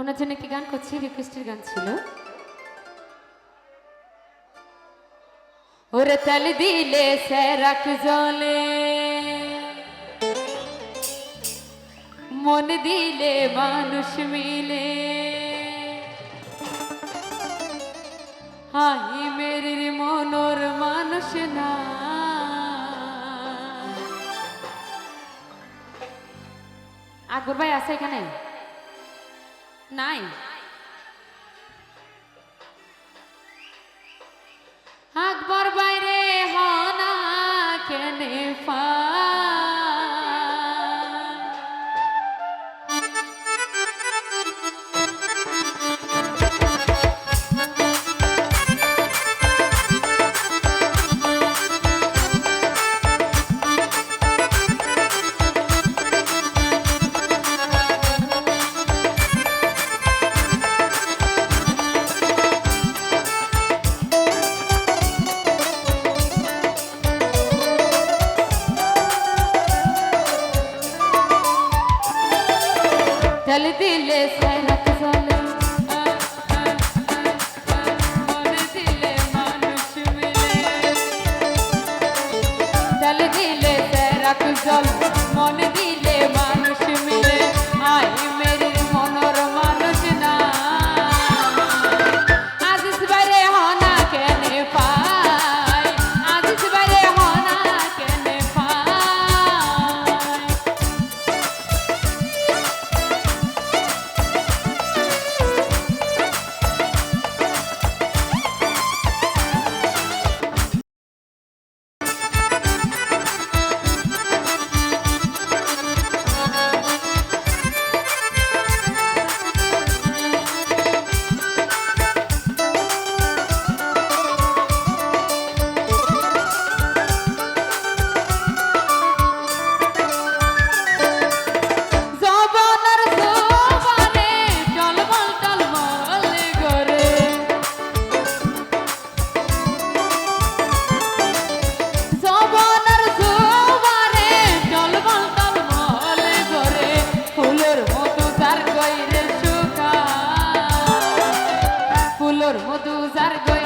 ওনার জন্য একটি গান করছি রিকোয়েস্টের গান ছিল। ওরে তাল দিলে সেরাক জলে, মন দিলে মানুষ মিলে। হাই মেরির মনোর মানুষ না। আকবর ভাই আছে এখানে? Nine. চল দিলে সেরক চলে মন দিলে মিলে চল i was out of